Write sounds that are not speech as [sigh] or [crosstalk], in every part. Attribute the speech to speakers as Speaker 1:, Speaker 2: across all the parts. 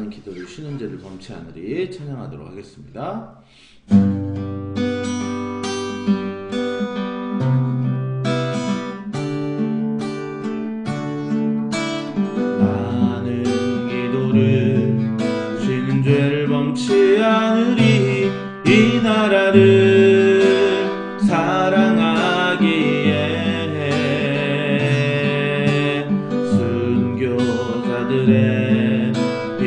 Speaker 1: 나는 기도를 쉬는 죄를 범치 않으리 찬양하도록 하겠습니다.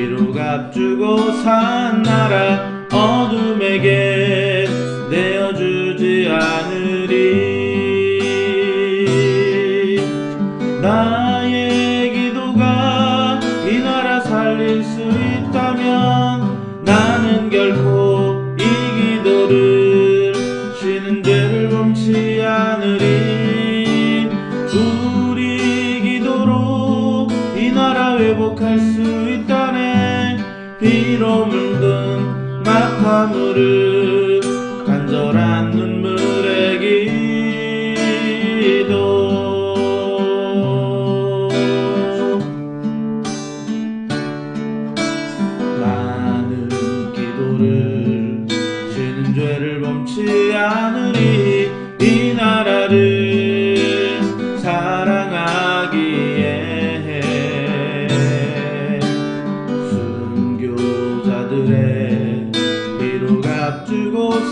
Speaker 1: 피로 값주고 산 나라 어둠에게 내어주지 않으리. 나의 기도가 이 나라 살릴 수 있다면 나는 결코 이 기도를 쉬는 죄를 범치 않으리. 우리 기도로 이 나라 회복할 수 있다 네 비로 물든 낙화물을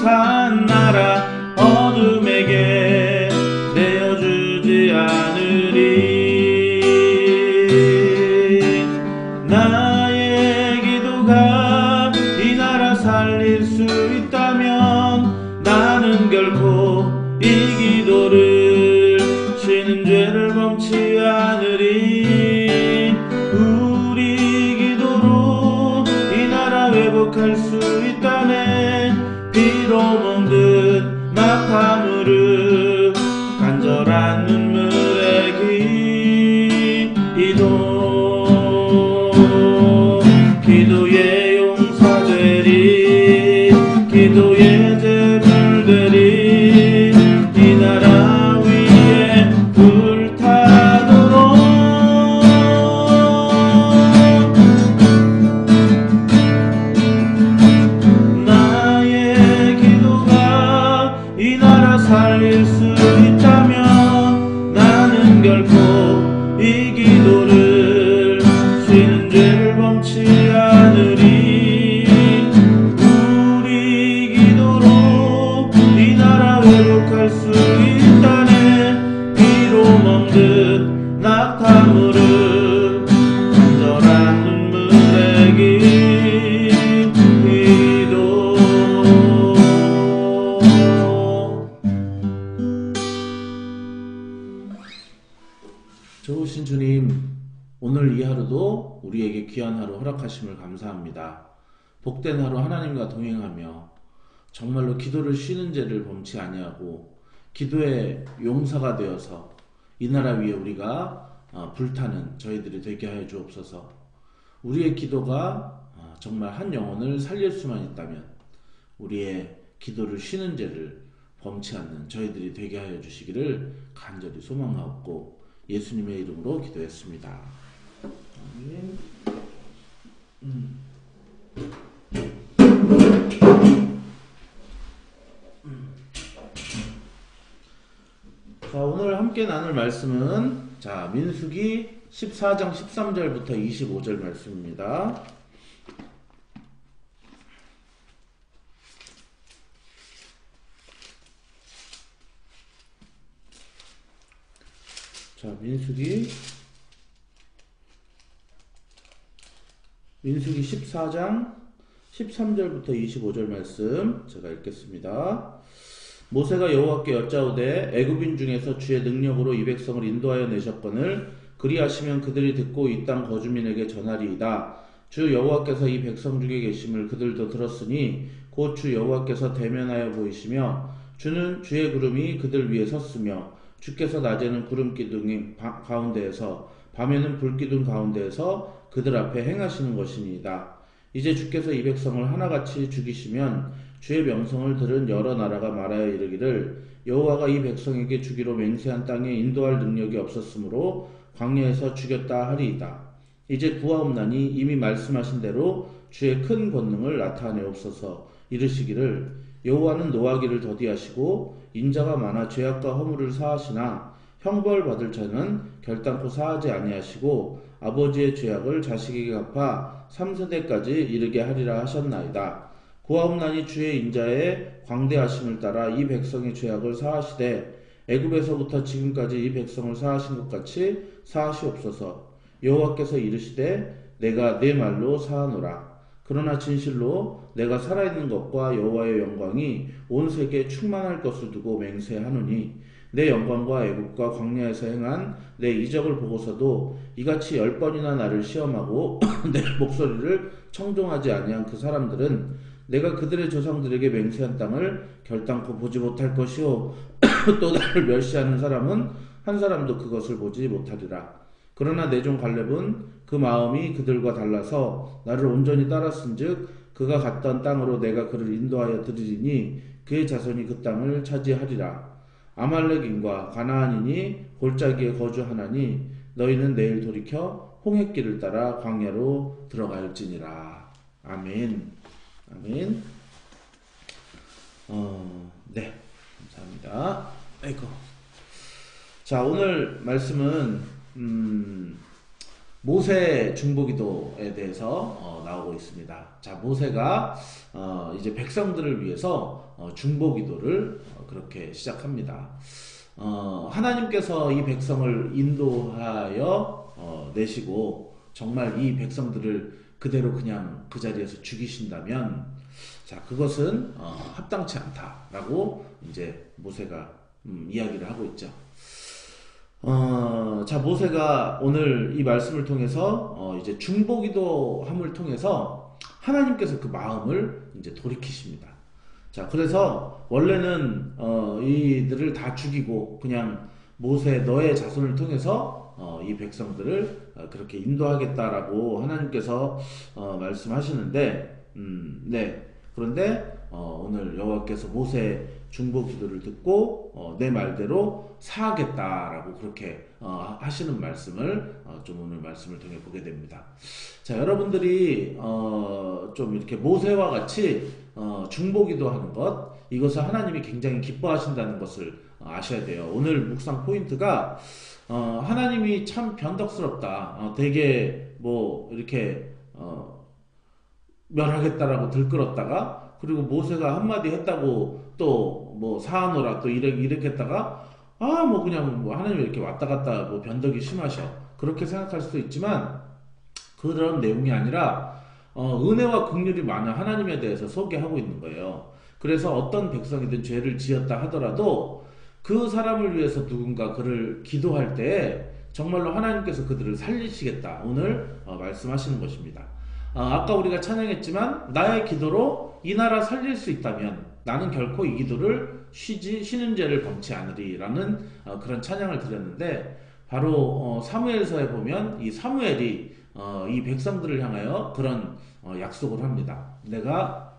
Speaker 1: 산 나라 어둠에게 내어주지 않으리. 나의 기도가 이 나라 살릴 수 있다면 나는 결코 이 기도를 쉬는 죄를 범치 않으리. 우리 기도로 이 나라 회복할 수 있다네 비로 멍든 낙화물 우리에게 귀한 하루 허락하심을 감사합니다. 복된 하루 하나님과 동행하며 정말로 기도를 쉬는 죄를 범치 아니하고 기도의 용사가 되어서 이 나라 위에 우리가 어, 불타는 저희들이 되게 하여 주옵소서. 우리의 기도가 어, 정말 한 영혼을 살릴 수만 있다면 우리의 기도를 쉬는 죄를 범치 않는 저희들이 되게 하여 주시기를 간절히 소망하옵고 예수님의 이름으로 기도했습니다. 아멘. 음. 자, 오늘 함께 나눌 말씀은 자, 민수기 14장 13절부터 25절 말씀입니다. 자, 민수기 민수기 14장 13절부터 25절 말씀 제가 읽겠습니다. 모세가 여호와께 여짜오되 애굽인 중에서 주의 능력으로 이 백성을 인도하여 내셨거늘 그리하시면 그들이 듣고 이 땅 거주민에게 전하리이다. 주 여호와께서 이 백성 중에 계심을 그들도 들었으니 곧 주 여호와께서 대면하여 보이시며 주는 주의 구름이 그들 위에 섰으며 주께서 낮에는 구름 기둥이 바- 가운데에서 밤에는 불 기둥 가운데에서 그들 앞에 행하시는 것이니이다. 이제 주께서 이 백성을 하나같이 죽이시면 주의 명성을 들은 여러 나라가 말하여 이르기를 여호와가 이 백성에게 주기로 맹세한 땅에 인도할 능력이 없었으므로 광야에서 죽였다 하리이다. 이제 구하옵나니 이미 말씀하신 대로 주의 큰 권능을 나타내옵소서 이르시기를 여호와는 노하기를 더디하시고 인자가 많아 죄악과 허물을 사하시나 형벌 받을 자는 결단코 사하지 아니하시고 아버지의 죄악을 자식에게 갚아 3세대까지 이르게 하리라 하셨나이다. 구하옵나니 주의 인자의 광대하심을 따라 이 백성의 죄악을 사하시되 애굽에서부터 지금까지 이 백성을 사하신 것 같이 사하시옵소서. 여호와께서 이르시되 내가 내 말로 사하노라. 그러나 진실로 내가 살아있는 것과 여호와의 영광이 온 세계에 충만할 것을 두고 맹세하노니 내 영광과 애국과 광야에서 행한 내 이적을 보고서도 이같이 열 번이나 나를 시험하고 [clears throat] 내 목소리를 청종하지 아니한 그 사람들은 내가 그들의 조상들에게 맹세한 땅을 결단코 보지 못할 것이요 [clears throat] 또 나를 멸시하는 사람은 한 사람도 그것을 보지 못하리라. 그러나 내 종 갈렙은 그 마음이 그들과 달라서 나를 온전히 따랐은즉 그가 갔던 땅으로 내가 그를 인도하여 드리리니 그의 자손이 그 땅을 차지하리라. 아말렉인과 가나안인이 골짜기에 거주하나니 너희는 내일 돌이켜 홍해길을 따라 광야로 들어갈지니라. 아멘. 아멘. 어, 네. 감사합니다. 아이고. 자, 오늘 말씀은, 음, 모세 중보기도에 대해서 어, 나오고 있습니다. 자, 모세가 어, 이제 백성들을 위해서 어, 중보기도를 어, 그렇게 시작합니다. 어, 하나님께서 이 백성을 인도하여 어, 내시고 정말 이 백성들을 그대로 그냥 그 자리에서 죽이신다면 자 그것은 합당치 않다라고 이제 모세가 음, 이야기를 하고 있죠. 어, 자, 모세가 오늘 이 말씀을 통해서, 어, 이제 중보기도함을 통해서 하나님께서 그 마음을 이제 돌이키십니다. 자, 그래서 원래는, 어, 이들을 다 죽이고 그냥 모세 너의 자손을 통해서 어, 이 백성들을 어, 그렇게 인도하겠다라고 하나님께서 어, 말씀하시는데, 음, 네. 그런데 어, 오늘 여호와께서 모세 중보 기도를 듣고 어, 내 말대로 사하겠다라고 그렇게 어, 하시는 말씀을 어, 좀 오늘 말씀을 통해 보게 됩니다. 자 여러분들이 어, 좀 이렇게 모세와 같이 어, 중보 기도하는 것 이것을 하나님이 굉장히 기뻐하신다는 것을 어, 아셔야 돼요. 오늘 묵상 포인트가 어, 하나님이 참 변덕스럽다. 어, 되게 뭐 이렇게 어, 멸하겠다라고 들끓었다가 그리고 모세가 한마디 했다고 또 뭐 사하노라 또 이래 이랬겠다가 아 뭐 그냥 뭐 하나님 이렇게 왔다 갔다 뭐 변덕이 심하셔 그렇게 생각할 수도 있지만 그런 내용이 아니라 어, 은혜와 긍휼이 많은 하나님에 대해서 소개하고 있는 거예요. 그래서 어떤 백성이든 죄를 지었다 하더라도 그 사람을 위해서 누군가 그를 기도할 때 정말로 하나님께서 그들을 살리시겠다 오늘 어, 말씀하시는 것입니다. 어, 아까 우리가 찬양했지만 나의 기도로 이 나라 살릴 수 있다면 나는 결코 이 기도를 쉬지 쉬는 죄를 범치 않으리라는 어, 그런 찬양을 드렸는데 바로 어, 사무엘서에 보면 이 사무엘이 어, 이 백성들을 향하여 그런 어, 약속을 합니다. 내가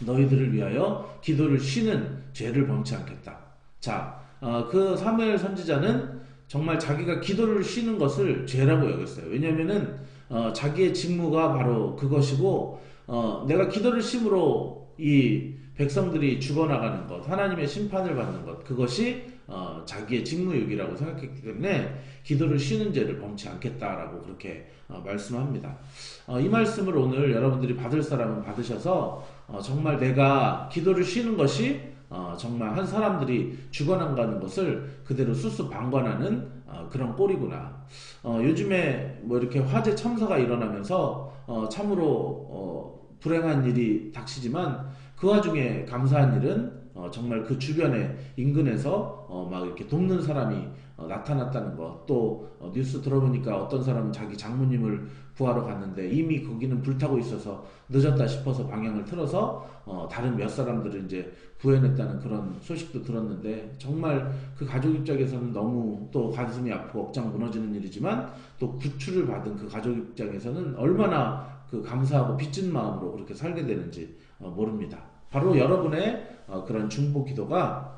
Speaker 1: 너희들을 위하여 기도를 쉬는 죄를 범치 않겠다. 자, 어, 그 사무엘 선지자는 정말 자기가 기도를 쉬는 것을 죄라고 여겼어요. 왜냐면은 어, 자기의 직무가 바로 그것이고 어, 내가 기도를 심으로 이 백성들이 죽어나가는 것, 하나님의 심판을 받는 것, 그것이 어, 자기의 직무유기라고 생각했기 때문에 기도를 쉬는 죄를 범치 않겠다라고 그렇게 어, 말씀합니다. 어, 이 말씀을 오늘 여러분들이 받을 사람은 받으셔서 어, 정말 내가 기도를 쉬는 것이 어, 정말 한 사람들이 죽어나가는 것을 그대로 수수방관하는 어, 그런 꼴이구나. 어, 요즘에 뭐 이렇게 화재 참사가 일어나면서 어, 참으로 어, 불행한 일이 닥치지만 그 와중에 감사한 일은 어, 정말 그 주변에 인근에서 어, 막 이렇게 돕는 사람이 어, 나타났다는 것. 또 어, 뉴스 들어보니까 어떤 사람은 자기 장모님을 구하러 갔는데 이미 거기는 불타고 있어서 늦었다 싶어서 방향을 틀어서 어, 다른 몇 사람들을 이제 구해냈다는 그런 소식도 들었는데 정말 그 가족 입장에서는 너무 또 가슴이 아프고 억장 무너지는 일이지만 또 구출을 받은 그 가족 입장에서는 얼마나 그 감사하고 빚진 마음으로 그렇게 살게 되는지 어, 모릅니다. 바로 여러분의 어, 그런 중보 기도가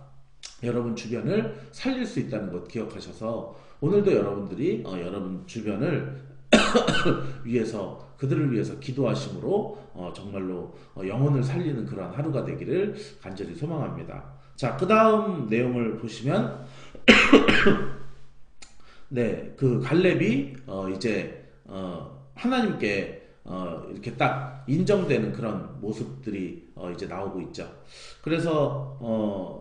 Speaker 1: 여러분 주변을 살릴 수 있다는 것 기억하셔서 오늘도 여러분들이 어, 여러분 주변을 [coughs] 위해서 그들을 위해서 기도하심으로 어, 정말로 어, 영혼을 살리는 그러한 하루가 되기를 간절히 소망합니다. 자, 그 다음 내용을 보시면 [coughs] 네, 그 갈렙이 어, 이제 어, 하나님께 어, 이렇게 딱 인정되는 그런 모습들이 어, 이제 나오고 있죠. 그래서 어,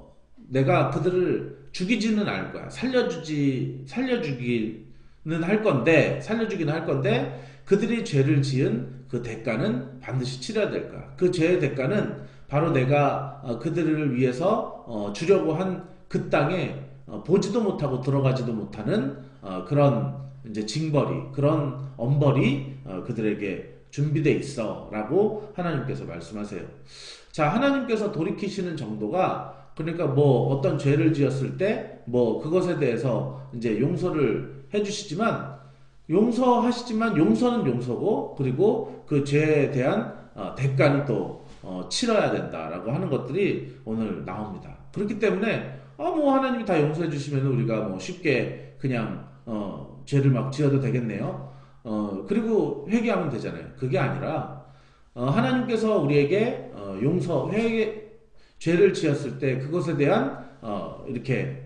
Speaker 1: 내가 그들을 죽이지는 않을 거야. 살려주지 살려주기는 할 건데 살려주기는 할 건데 그들이 죄를 지은 그 대가는 반드시 치러야 될 거야. 그 죄의 대가는 바로 내가 어, 그들을 위해서 어, 주려고 한 그 땅에 어, 보지도 못하고 들어가지도 못하는 어, 그런 이제 징벌이 그런 엄벌이 어, 그들에게 준비돼 있어 라고 하나님께서 말씀하세요. 자, 하나님께서 돌이키시는 정도가 그러니까 뭐 어떤 죄를 지었을 때 뭐 그것에 대해서 이제 용서를 해주시지만 용서하시지만 용서는 용서고 그리고 그 죄에 대한 어, 대가는 또 어, 치러야 된다라고 하는 것들이 오늘 나옵니다. 그렇기 때문에 아 뭐 하나님이 다 용서해 주시면 우리가 뭐 쉽게 그냥 어, 죄를 막 지어도 되겠네요. 어, 그리고 회개하면 되잖아요. 그게 아니라 어, 하나님께서 우리에게 어, 용서 회개 죄를 지었을 때 그것에 대한 어, 이렇게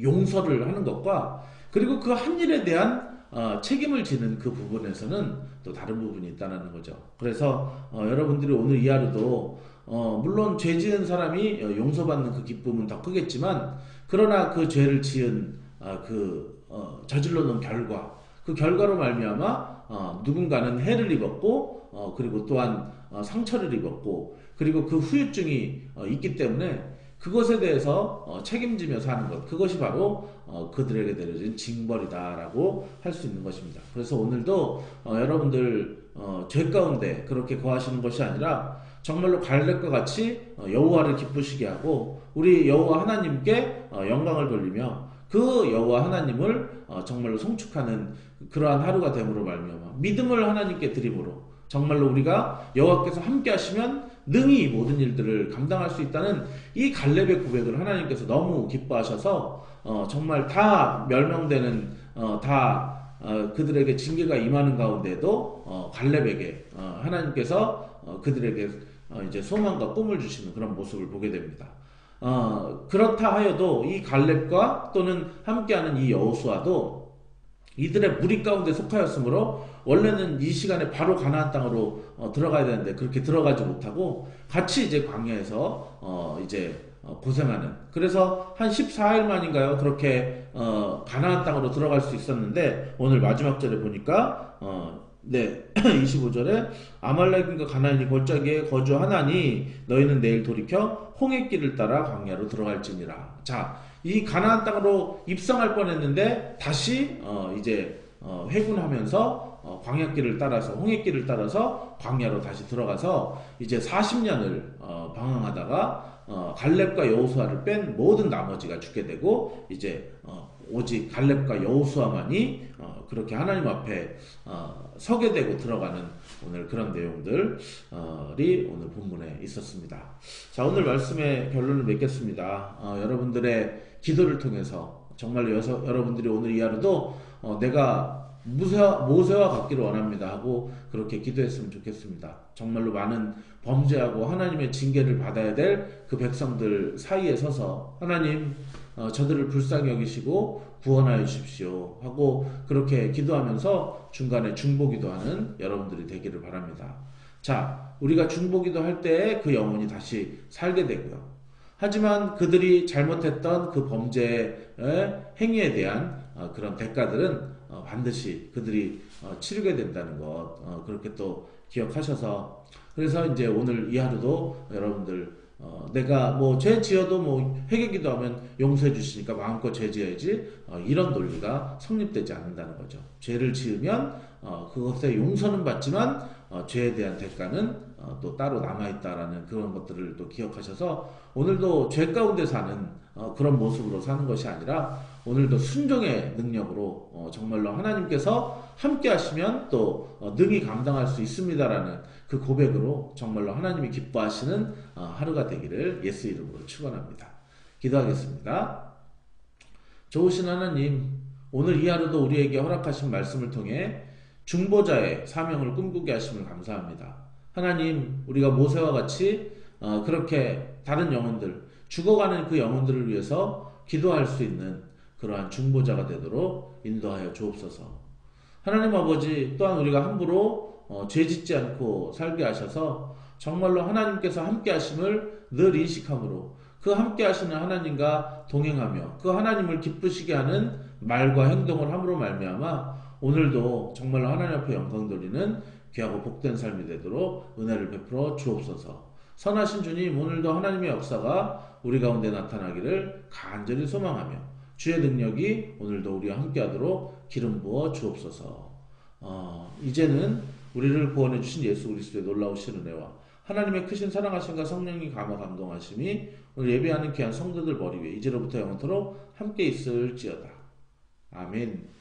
Speaker 1: 용서를 하는 것과 그리고 그 한 일에 대한 어, 책임을 지는 그 부분에서는 또 다른 부분이 있다는 거죠. 그래서 어, 여러분들이 오늘 이 하루도 어, 물론 죄 지은 사람이 어, 용서받는 그 기쁨은 더 크겠지만 그러나 그 죄를 지은 어, 그 어, 저질러 놓은 결과 그 결과로 말미암아 어, 누군가는 해를 입었고 어, 그리고 또한 어, 상처를 입었고 그리고 그 후유증이 어, 있기 때문에 그것에 대해서 어, 책임지면서 하는 것 그것이 바로 어, 그들에게 내려진 징벌이다라고 할 수 있는 것입니다. 그래서 오늘도 어, 여러분들 어, 죄 가운데 그렇게 거하시는 것이 아니라 정말로 갈렙과 같이 어, 여호와를 기쁘시게 하고 우리 여호와 하나님께 어, 영광을 돌리며 그 여호와 하나님을 어, 정말로 송축하는 그러한 하루가 됨으로 말미암아 믿음을 하나님께 드림으로 정말로 우리가 여호와께서 함께 하시면 능히 모든 일들을 감당할 수 있다는 이 갈렙의 고백을 하나님께서 너무 기뻐하셔서 어, 정말 다 멸망되는 어, 다 어, 그들에게 징계가 임하는 가운데도 어, 갈렙에게 어, 하나님께서 어, 그들에게 어, 이제 소망과 꿈을 주시는 그런 모습을 보게 됩니다. 어, 그렇다 하여도 이 갈렙과 또는 함께하는 이 여호수아도 이들의 무리 가운데 속하였으므로 원래는 이 시간에 바로 가나안 땅으로 어, 들어가야 되는데 그렇게 들어가지 못하고 같이 이제 광야에서 어, 이제 어, 고생하는. 그래서 한 14일 만인가요? 그렇게 어, 가나안 땅으로 들어갈 수 있었는데 오늘 마지막 절에 보니까 어, 네 [clears throat] 25절에 아말렉인과 가나안이 골짜기에 거주하나니 너희는 내일 돌이켜 홍해 길을 따라 광야로 들어갈지니라. 자 이 가나안 땅으로 입성할 뻔했는데 다시 어, 이제 어, 회군하면서 어, 광야길을 따라서 홍해길을 따라서 광야로 다시 들어가서 이제 40년을 어, 방황하다가 어, 갈렙과 여호수아를 뺀 모든 나머지가 죽게 되고 이제 어, 오직 갈렙과 여호수아만이 어, 그렇게 하나님 앞에 어, 서게 되고 들어가는 오늘 그런 내용들이 오늘 본문에 있었습니다. 자 오늘 말씀의 결론을 맺겠습니다. 어, 여러분들의 기도를 통해서 정말로 여서, 여러분들이 오늘 이 하루도 어, 내가 모세와, 모세와 같기를 원합니다 하고 그렇게 기도했으면 좋겠습니다. 정말로 많은 범죄하고 하나님의 징계를 받아야 될 그 백성들 사이에 서서 하나님 어, 저들을 불쌍히 여기시고 구원하여 주십시오 하고 그렇게 기도하면서 중간에 중보기도 하는 여러분들이 되기를 바랍니다. 자, 우리가 중보기도 할 때 그 영혼이 다시 살게 되고요. 하지만 그들이 잘못했던 그 범죄의 행위에 대한 어, 그런 대가들은 어, 반드시 그들이 어, 치르게 된다는 것 어, 그렇게 또 기억하셔서 그래서 이제 오늘 이 하루도 여러분들 어, 내가 뭐 죄 지어도 뭐 회개기도 하면 용서해 주시니까 마음껏 죄 지어야지 어, 이런 논리가 성립되지 않는다는 거죠. 죄를 지으면 어, 그것에 용서는 받지만 어, 죄에 대한 대가는 어, 또 따로 남아 있다라는 그런 것들을 또 기억하셔서 오늘도 죄 가운데 사는 어, 그런 모습으로 사는 것이 아니라 오늘도 순종의 능력으로 어, 정말로 하나님께서 함께 하시면 또 어, 능히 감당할 수 있습니다라는 그 고백으로 정말로 하나님이 기뻐하시는 어, 하루가 되기를 예수 이름으로 축원합니다. 기도하겠습니다. 좋으신 하나님, 오늘 이 하루도 우리에게 허락하신 말씀을 통해 중보자의 사명을 꿈꾸게 하심을 감사합니다. 하나님, 우리가 모세와 같이 어, 그렇게 다른 영혼들, 죽어가는 그 영혼들을 위해서 기도할 수 있는 그러한 중보자가 되도록 인도하여 주옵소서. 하나님 아버지, 또한 우리가 함부로 어, 죄 짓지 않고 살게 하셔서 정말로 하나님께서 함께 하심을 늘 인식함으로 그 함께 하시는 하나님과 동행하며 그 하나님을 기쁘시게 하는 말과 행동을 함으로 말미암아 오늘도 정말로 하나님 앞에 영광 돌리는 귀하고 복된 삶이 되도록 은혜를 베풀어 주옵소서. 선하신 주님 오늘도 하나님의 역사가 우리 가운데 나타나기를 간절히 소망하며 주의 능력이 오늘도 우리와 함께하도록 기름 부어 주옵소서. 어, 이제는 우리를 구원해 주신 예수 그리스도의 놀라우신 은혜와 하나님의 크신 사랑하심과 성령이 감화 감동하심이 오늘 예배하는 귀한 성도들 머리 위에 이제로부터 영원토록 함께 있을지어다. 아멘.